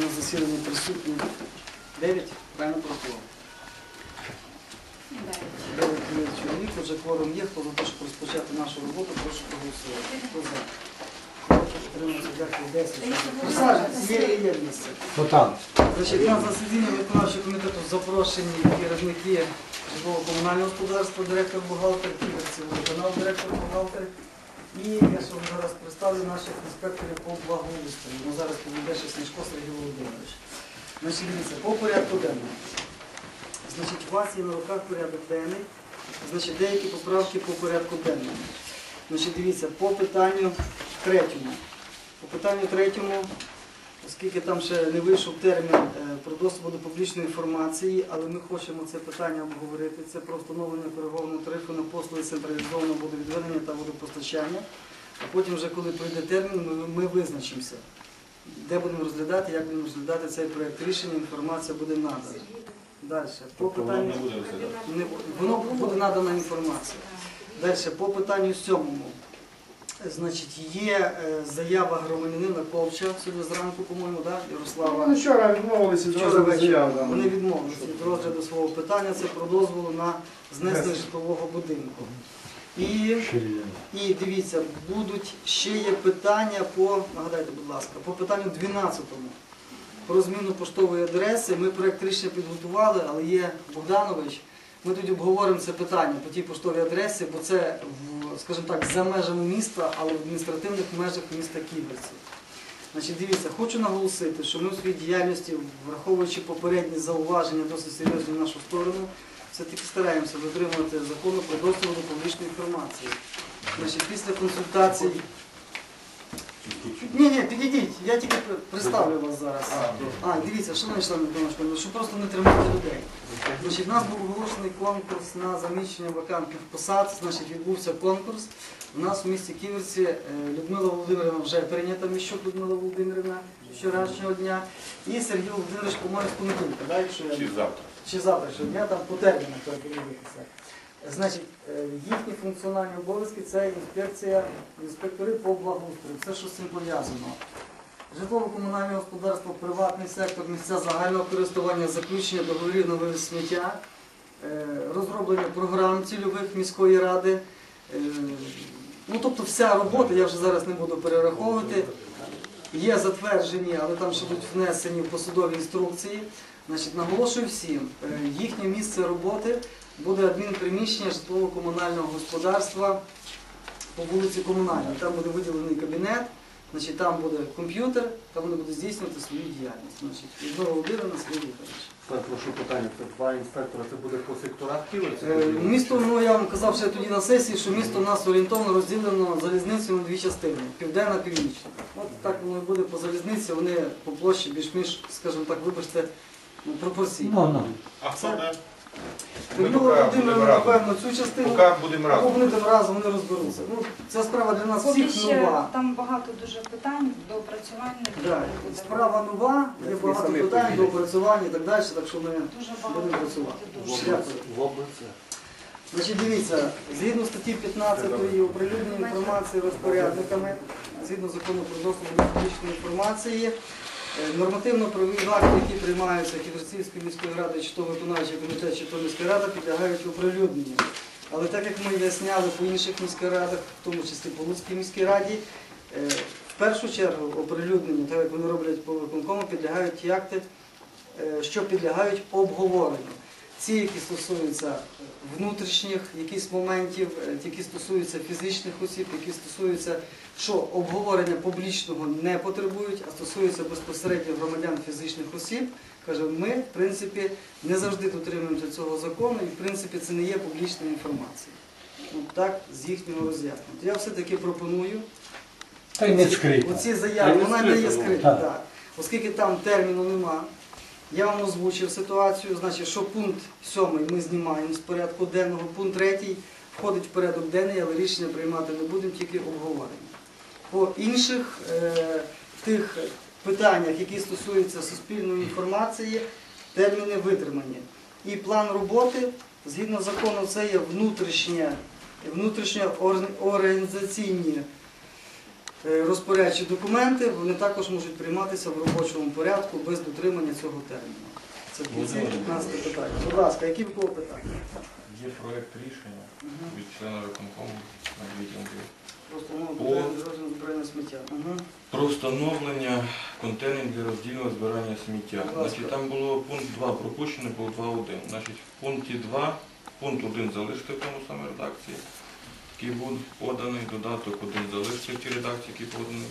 На засіданні присутні 9, правильно? Дев'ять є чоловік, вже кворум є, хто за те, щоб розпочати нашу роботу, прошу проголосувати. Хто за? Проти дякую, 10. Присаджуйтесь, є, є, є місце. Значить, на засідання виконавчого комітету запрошені керівники житлово комунального господарства, директор бухгалтер, ківерці, водоканал, директор бухгалтер. І я ще вам зараз представлю наших інспекторів по благоустрою. Ну, зараз підійде ще Сніжко Сергій Володимирович. Значить, дивіться, по порядку денному. Значить, у вас є на руках порядок денний. Значить, деякі поправки по порядку денному. Значить, дивіться, по питанню третьому. По питанню третьому Оскільки там ще не вийшов термін е, про доступ до публічної інформації, але ми хочемо це питання обговорити. Це про встановлення коригованого тарифу на послуги централізованого водовідведення та водопостачання. А потім, вже коли пройде термін, ми, ми визначимося, де будемо розглядати, як будемо розглядати цей проєкт рішення, інформація буде надана. Далі. По питанню воно буде надана інформація. Далі, по питанню сьомому. Значить, є е, заява громадянина Ковча сьогодні зранку, по-моєму, да? Ярослава. Ну, вчора відмовилися зразу ввечері заяв. да. вони відмовилися від розгляду свого питання. Це про дозволу на знесення житлового будинку. І, і дивіться, будуть ще є питання по, нагадайте, будь ласка, по питанню 12-му. Про зміну поштової адреси. Ми проєкт рішення підготували, але є Богданович. Ми тоді обговоримо це питання по тій поштовій адресі, бо це, скажімо так, за межами міста, але в адміністративних межах міста Ківерці. Значить, дивіться, хочу наголосити, що ми в своїй діяльності, враховуючи попередні зауваження досить серйозні в нашу сторону, все-таки стараємося дотримувати закону про доступ до публічної інформації. Значить, після консультацій. Ні, ні, підійдіть, я тільки представлю вас зараз. А, дивіться, шановні члени виконавчого комітету, щоб просто не тримати людей. Значить, у нас був оголошений конкурс на заміщення вакантних посад. Значить, відбувся конкурс. У нас в місті Ківерці е, Людмила Володимирівна вже прийнята Міщук Людмила Володимирівна вчорашнього дня. І Сергій Володимирович, з понеділка, якщо я Чи завтра? чи завтрашнього дня, там по термінах треба подивитися. Значить, е, їхні функціональні обов'язки це інспекція, інспектори по благоустрою. Все, що з цим пов'язано. Житлово-комунальне господарство, приватний сектор, місця загального користування, заключення договорів вивіз сміття, е, розроблення програм цільових міської ради. е, Ну, тобто вся робота, я вже зараз не буду перераховувати. Є затверджені, але там ще будуть внесені посудові інструкції. Значить, наголошую всім, їхнє місце роботи буде адмінприміщення житлово-комунального господарства по вулиці Комунальній. Там буде виділений кабінет, значить, там буде комп'ютер, там вони будуть здійснювати свою діяльність. Значить, Людмила Володимирівна, Сергій Вікторович. Так, прошу питання, це два інспектора, це буде по секторах Ківерці? Е, Місто, ну я вам казав ще тоді на сесії, що місто у нас орієнтовно розділено залізницею на дві частини південна, північна. От так воно і буде по залізниці, вони по площі більш-менш, скажімо так, вибачте, ну, пропорційні. Ну, ну. А хто де? Людмила поки Володимирівна, разом. напевно, цю частину, Поки будемо або разом. вони там разом вони розберуться. Ну, ця справа для нас Поки всіх ще нова. там багато дуже питань до опрацювання. Да, справа нова, є Ми багато самі питань до опрацювання і так далі, так що ми Дуже багато будемо працювати. дуже. Дякую. В область. Значить, дивіться, згідно статті 15 оприлюднення інформації розпорядниками, згідно закону про доступ до публічної інформації, нормативно-правові акти, які приймаються Ківерцівською міською радою, чи то виконавчий комітет, чи то міська рада, підлягають оприлюдненню. Але так як ми виясняли по інших міських радах, в тому числі по Луцькій міській раді, е, в першу чергу оприлюдненню, так як вони роблять по виконкому, підлягають ті акти, е, що підлягають обговоренню. Ці, які стосуються внутрішніх якісь моментів, е, які стосуються фізичних осіб, які стосуються, що обговорення публічного не потребують, а стосуються безпосередньо громадян фізичних осіб, каже, ми, в принципі, не завжди дотримуємося цього закону, і в принципі це не є публічна інформація. Ну, так, з їхнього роз'яснення. Я все-таки пропоную Та й не скрито. Оці заяви, вона не є ну, скрита, так. так. Оскільки там терміну нема, я вам озвучив ситуацію, значить, що пункт 7 ми знімаємо з порядку денного, пункт 3 входить в порядок денний, але рішення приймати не будемо, тільки обговорення. По інших е, тих питаннях, які стосуються суспільної інформації, терміни витримані. І план роботи, згідно закону, це є внутрішнє, внутрішньо організаційні е, розпорядчі документи, вони також можуть прийматися в робочому порядку без дотримання цього терміну. Це в кінці 15 питання. Будь ласка, які в кого питання? Є проект рішення від члена виконкому на відділку збирання сміття. Про встановлення контейнерів для роздільного збирання сміття. Значить, там було пункт 2 пропущений, був 2.1. Значить, в пункті 2, пункт 1 залишити в тому саме редакції, який був поданий, додаток 1 залишити в тій редакції, який поданий.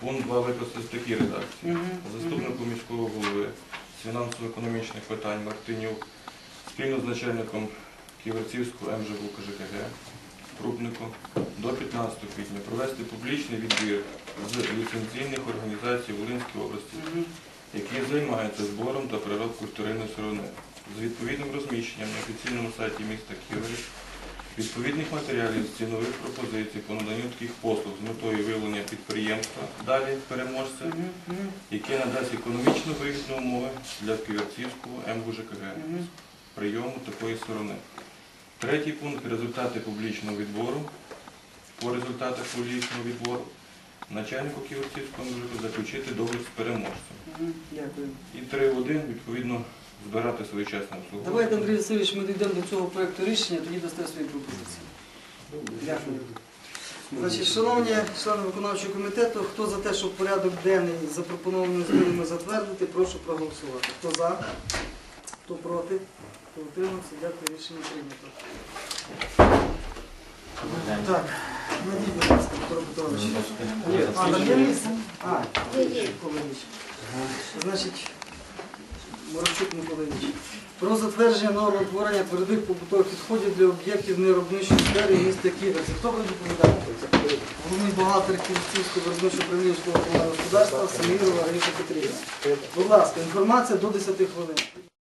Пункт 2 викласти в такій редакції. Мгм. Заступнику міського голови з фінансово-економічних питань Мартинюк спільно з начальником Ківерцівського МЖБУ КЖКГ Крупнику до 15 квітня провести публічний відбір з ліцензійних організацій Волинської області, які займаються збором та переробкою вторинної сировини з відповідним розміщенням на офіційному сайті міста Ківерів відповідних матеріалів цінових пропозицій по наданню таких послуг з метою виявлення підприємства, далі переможця, яке надасть економічно вигідні умови для Ківерцівського МВЖКГ Мгм. прийому такої сторони. Третій пункт результати публічного відбору. По результатах публічного відбору начальнику Ківерцівського МВЖК заключити договір з переможцем. Дякую. І 3.1 відповідно збирати своєчасне обслуговування. Давайте, Андрій Васильович, ми дійдемо до цього проекту рішення, тоді дасте свої пропозиції. Дякую. Значить, шановні члени виконавчого комітету, хто за те, щоб порядок денний запропонований змінами затвердити, прошу проголосувати. Хто за, хто проти, хто утримався, дякую, рішення прийнято. Так, надіть, будь ласка, Петро Петрович. А, там є місце? А, Миколаївич. Значить, Моравчук Миколаївич. Про затвердження норм утворення твердих побутових відходів для об'єктів неробничої сфери міста Ківерці. Хто буде доповідати? Головний бухгалтер Київського виробничого правління комунального господарства Самірова Раїса Петрівна. Будь ласка, інформація до 10 хвилин.